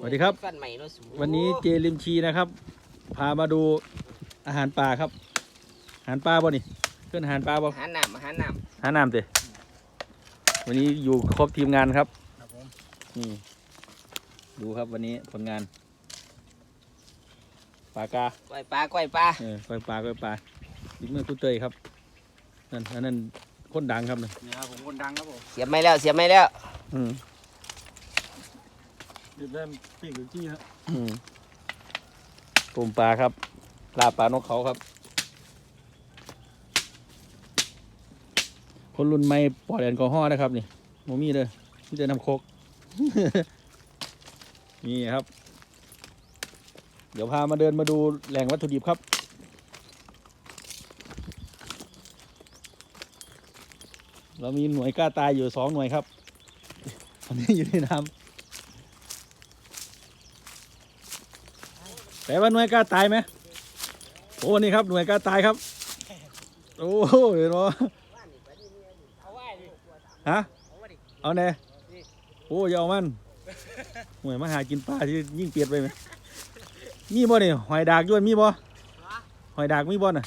สวัสดีครับ ฟันใหม่เนาะสูวันนี้เจริมชีนะครับ พามาดูอาหารป่าครับ อาหารป่าบ่นี่เพื่อนอาหารป่าบ่หาน้ำมาหาน้หาน้ำเตวันนี้อยู่ครบทีมงานครับครับผมนี่ดูครับวันนี้ผลงานปลากาำก้อยปลาก้อยปลาเออก้อยปลาก้อยปลาดิเมื่อคุณเตยครับ นั่นอันนั้นคนดังครับนะนี่ครับผมคนดังครับผมเสียบไม่แล้วเสียบไม่แล้วอืม เดี๋ยวได้ปีกหรือจี้ฮะอืมตุ่มปลาครับ ลาปลานกเขาครับ คนรุ่นใหม่ปลอดแอลกอฮอล์นะครับ นี่โมมี่เลยมีแต่น้ำโคก นี่ครับ เดี๋ยวพามาเดินมาดูแหล่งวัตถุดิบครับ เรามีหน่วยกล้าตายอยู่สองหน่วยครับตอนนี้อยู่ในน้ำ แต่ว่าหน่วยกล้าตายไหมโอ้นี่ครับหน่วยกล้าตายครับ โอ้โหเห็นไหมเอฮะเอาไว้ดิเอาแน่โอ้ยเอามันหน่วยมาหากินปลาที่ยิ่งเปียดไปไหมมีบ่เนี่ยหอยดากด้วยมีบ่หอยดากมีบ่น่ะ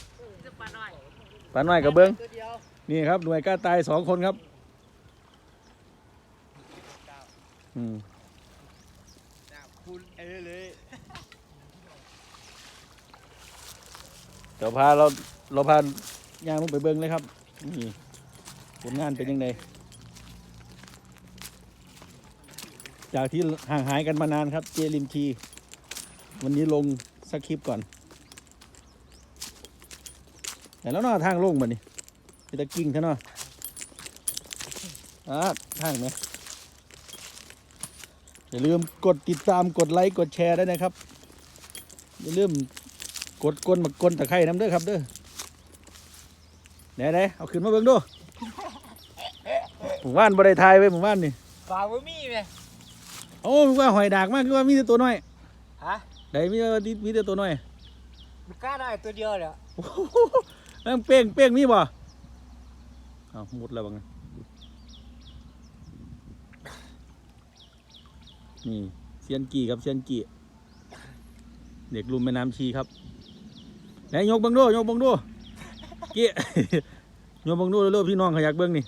ปลาหน่อยกับเบิ้งนี่ครับหน่วยกล้าตายสองคนครับอืมคุณเอเลย เดี๋ยวพาเราเราพาย่างลงไปเบิ้งเลยครับนี่ผลงานเป็นยังไงจากที่ห่างหายกันมานานครับ เจลิมทีวันนี้ลงสักคลิปก่อน แต่แล้วเนาะทางลงมานี่มีตะกิ้งเท่านาะอ่าทางไหมอย่าลืมกดติดตามกดไลค์กดแชร์ได้นะครับ อย่าลืม กดก้นมากดตะไคร่น้ำเด้อครับเด้อไหนไหนๆเอาขึ้นมาเบิ่งดูหมู่บ้านบริทายไว้หมู่บ้านนี่ปลาบ่มีไหมโอ้ว่าหอยดากมากคือว่ามีแต่ตัวน้อยฮะไหนมีแต่มีแต่ตัวน้อยมันกล้าได้ตัวเดียวเหรอโอ้โหนั่งเป้งเป้งมีบ่เอามุดแล้วบังนี่เซียนกี่ครับเซียนกี่เด็กรุมแม่น้ำชีครับ ไหนยกเบังดูยกเบังดูกี่ยกเบังดูเร็วๆพี่น้องขยากเบิ้งนี่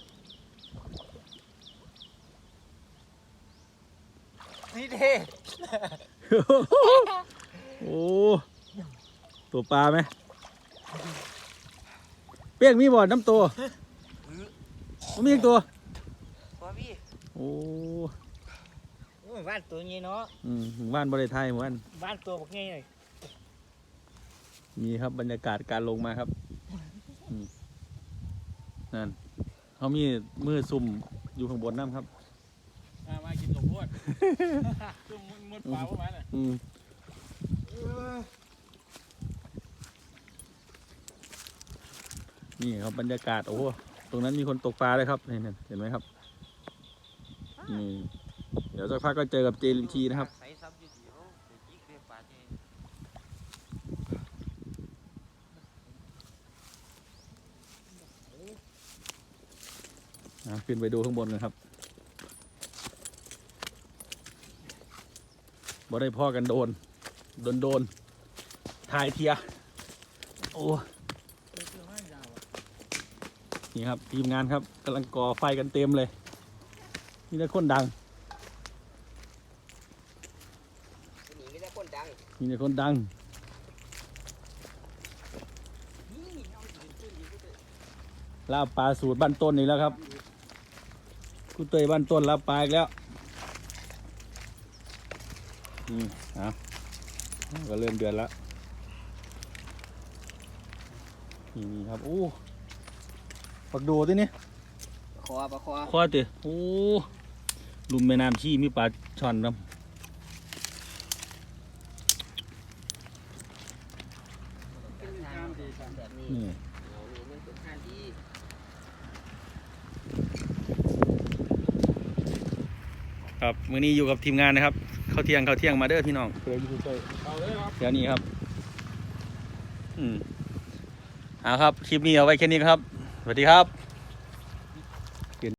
นี่เด้โอ้ตัวปลาไหมเปี้ยงมีบ่อน้ำตัวมีอีกตัวโอ้โอ้บ้านตัวนี้เนาะอืมบ้านบริไทยหมู่บ้านบ้านตัวบักงี้เลย มีครับบรรยากาศการลงมาครับอืมนั่นเขามีมือซุ่มอยู่ข้างบนน้ำครับมามากินสมบูรณ์จุ่มมุดปลาเข้ามาเนี่ยอืมนี่ครับบรรยากาศโอ้โหตรงนั้นมีคนตกปลาเลยครับเห็นเห็นไหมครับนี่เดี๋ยวสักพักก็เจอกับเจลิมทีนะครับ ใส่ซับอยู่เดียวเดี๋ยวจิกเรียกปลาเจ อะ ขึ้นไปดูข้างบนกันครับบ่ได้พ่อกันโดน โดนโดนถ่ายเทีย โอ้ นี่ครับ ทีมงานครับกำลังก่อไฟกันเต็มเลย นี่แต่คนดัง นี่ไม่ได้คนดังนี่แต่คนดังลาบปลาสูตรบ้านต้นนี่แล้วครับ คุณเตยบ้านต้นลาบปลาอีกแล้วนี่เอาก็เริ่มเดือนแล้วนี่นี่ครับโอ้ปักโดที่นี่คอปลาคอคอติโอ้ลุมแม่น้ำชี้มีปลาช่อนครับ เป็นทางแบบนี้ นี่ เอานี่มันเป็นทางดี ครับมื้อนี้อยู่กับทีมงานนะครับ เข้าเที่ยงเข้าเที่ยงมาเด้อพี่น้องเดี๋ยวอยู่ใกล้เอาเลยครับเดี๋ยวนี้ครับ อืมเอาครับ คลิปนี้เอาไว้แค่นี้ครับ สวัสดีครับ